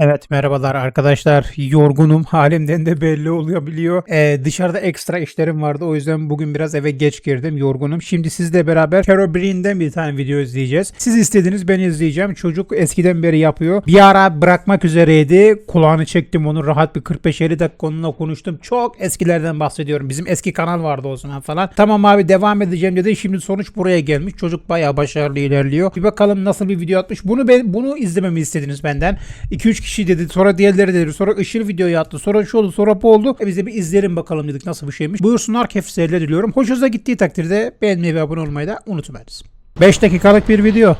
Evet merhabalar arkadaşlar. Yorgunum. Halimden de belli oluyor biliyor. Ee, dışarıda ekstra işlerim vardı. O yüzden bugün biraz eve geç girdim. Yorgunum. Şimdi sizle beraber Herobrine'den bir tane video izleyeceğiz. Siz istediniz ben izleyeceğim. Çocuk eskiden beri yapıyor. Bir ara bırakmak üzereydi. Kulağını çektim onu rahat bir 45-50 dakika onunla konuştum. Çok eskilerden bahsediyorum. Bizim eski kanal vardı o zaman falan. Tamam abi devam edeceğim dedi. Şimdi sonuç buraya gelmiş. Çocuk bayağı başarılı ilerliyor. Bir bakalım nasıl bir video atmış. Bunu ben bunu izlememi istediniz benden. 2-3 kişi dedi. Sonra diğerleri dedi. Sonra ışıl videoyu attı. Sonra şu oldu. Sonra bu oldu. E biz de bir izleyelim bakalım dedik nasıl bir şeymiş. Buyursunlar kefseyle diliyorum. Hoşunuza gittiği takdirde beğenmeyi ve abone olmayı da unutmayınız. 5 dakikalık bir video.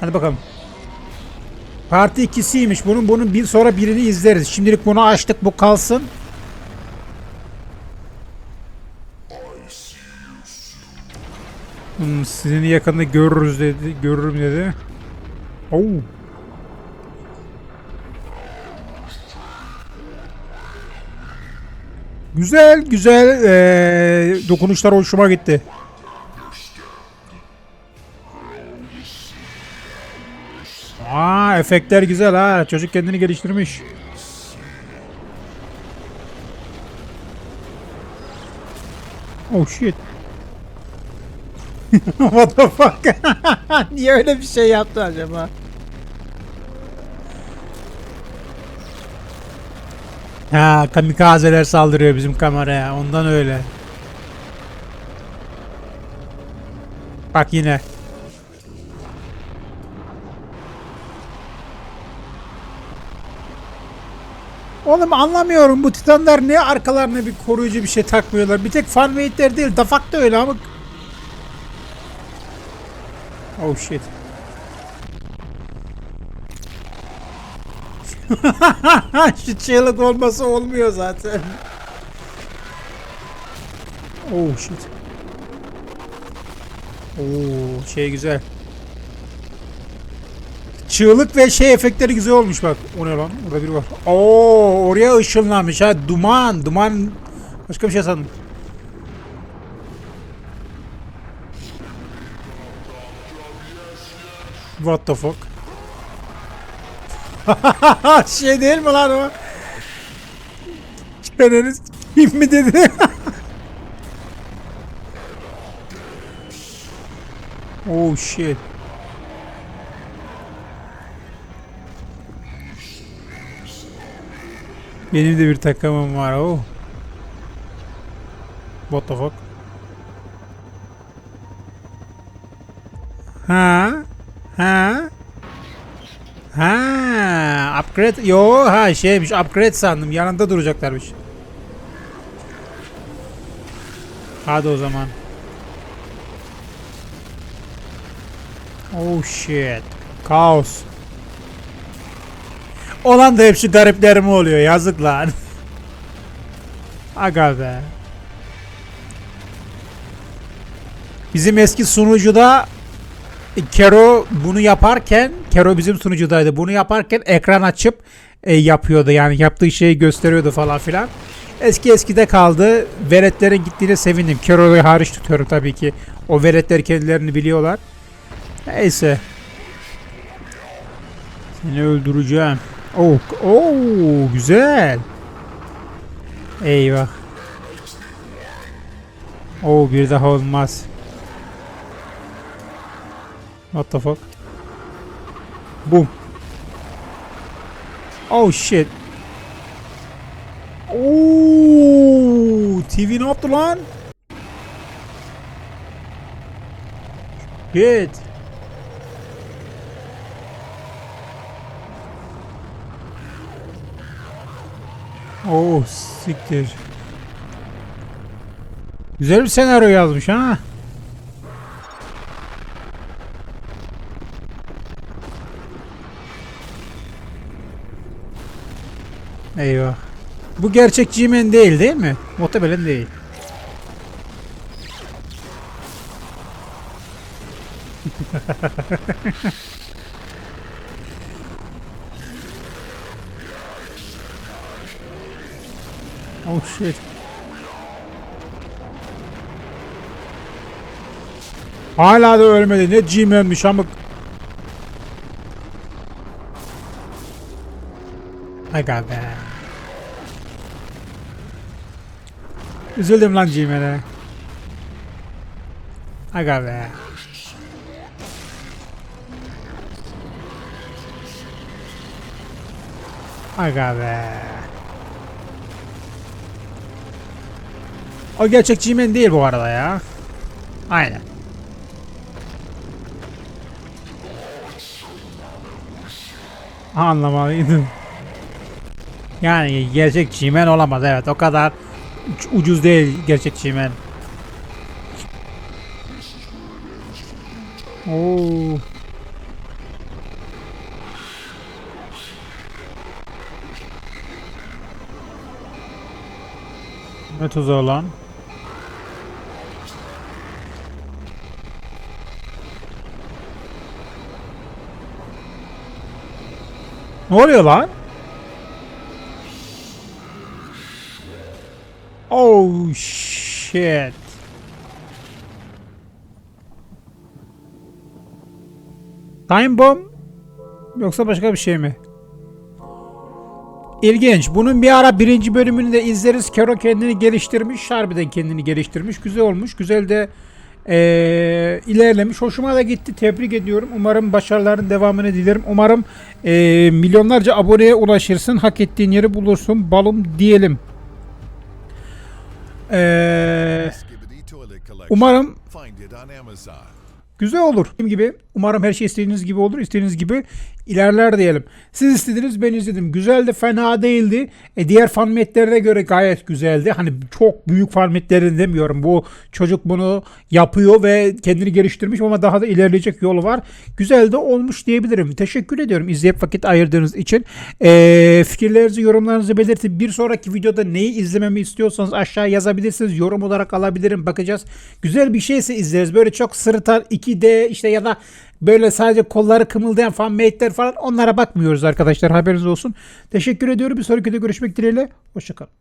Hadi bakalım. Parti ikisiymiş. Bunun bunun bir sonra birini izleriz. Şimdilik bunu açtık. Bu kalsın. Hmm, sizin yakında görürüz dedi. Görürüm dedi. Oo. Güzel güzel eee, dokunuşlar hoşuma gitti. Aa efektler güzel ha. Çocuk kendini geliştirmiş. Oh shit. What the fuck? Niye öyle bir şey yaptı acaba? Ha kamikazeler saldırıyor bizim kameraya. Ondan öyle. Bak yine. Oğlum anlamıyorum bu titanlar niye arkalarına bir koruyucu bir şey takmıyorlar. Bir tek fanmate'ler değil. Dafak da öyle ama. Oh shit. Şu çığlık olması olmuyor zaten. Oh shit. Oo şey güzel. Çığlık ve şey efektleri güzel olmuş bak. O ne lan? Orada biri var. Oo oraya ışınlanmış ha. Duman. Duman. Başka bir şey sandım. What the fuck? şey değil mi lan o? Çeneniz kim mi dedi? oh shit. Benim de bir takımım var oh. What the fuck? Ha? Ha? Ha, upgrade. Yo, ha şeymiş, upgrade sandım. Yanında duracaklarmış. Hadi o zaman. Oh shit. Kaos. Olan da hepsi gariplerim oluyor. Yazık lan. Aga be. Bizim eski sunucuda Kero bunu yaparken Kero bizim sunucudaydı. Bunu yaparken ekran açıp e, yapıyordu. Yani yaptığı şeyi gösteriyordu falan filan. Eski eskide kaldı. Veletlerin gittiğine sevindim. Kero'yu hariç tutuyorum tabii ki. O veletler kendilerini biliyorlar. Neyse. Seni öldüreceğim. Oh, oh güzel. Eyvah. Oh bir daha olmaz. What the fuck? Boom. Oh shit. Oo, TV ne yaptı lan? Shit. Oh siktir. Güzel bir senaryo yazmış ha. Eyvah. Bu gerçek G-Man değil değil mi? Muhtemelen değil. oh shit. Hala da ölmedi. Ne G-Man'miş ama Aga be. Üzüldüm lan Cimen'e. Aga be. Aga be. O gerçek Cimen değil bu arada ya. Aynen. Anlamalıydım. Yani gerçek çimen olamaz evet o kadar ucuz değil gerçek çimen. Oo. Ne tuzağı lan? Ne oluyor lan? Oh shit. Time bomb yoksa başka bir şey mi? İlginç. Bunun bir ara birinci bölümünü de izleriz. Kero kendini geliştirmiş. Harbiden kendini geliştirmiş. Güzel olmuş. Güzel de eee, ilerlemiş. Hoşuma da gitti. Tebrik ediyorum. Umarım başarıların devamını dilerim. Umarım eee, milyonlarca aboneye ulaşırsın. Hak ettiğin yeri bulursun. Balım diyelim. Collection. umarım Güzel olur. Dediğim gibi umarım her şey istediğiniz gibi olur. İstediğiniz gibi ilerler diyelim. Siz istediniz ben izledim. Güzeldi fena değildi. E, diğer fan metlerine göre gayet güzeldi. Hani çok büyük fan metlerini demiyorum. Bu çocuk bunu yapıyor ve kendini geliştirmiş ama daha da ilerleyecek yolu var. Güzel de olmuş diyebilirim. Teşekkür ediyorum izleyip vakit ayırdığınız için. E, fikirlerinizi yorumlarınızı belirtin. Bir sonraki videoda neyi izlememi istiyorsanız aşağı yazabilirsiniz. Yorum olarak alabilirim. Bakacağız. Güzel bir şeyse izleriz. Böyle çok sırıtan 2D işte ya da böyle sadece kolları kımıldayan fan mate'ler falan onlara bakmıyoruz arkadaşlar. Haberiniz olsun. Teşekkür ediyorum. Bir sonraki videoda görüşmek dileğiyle. Hoşçakalın.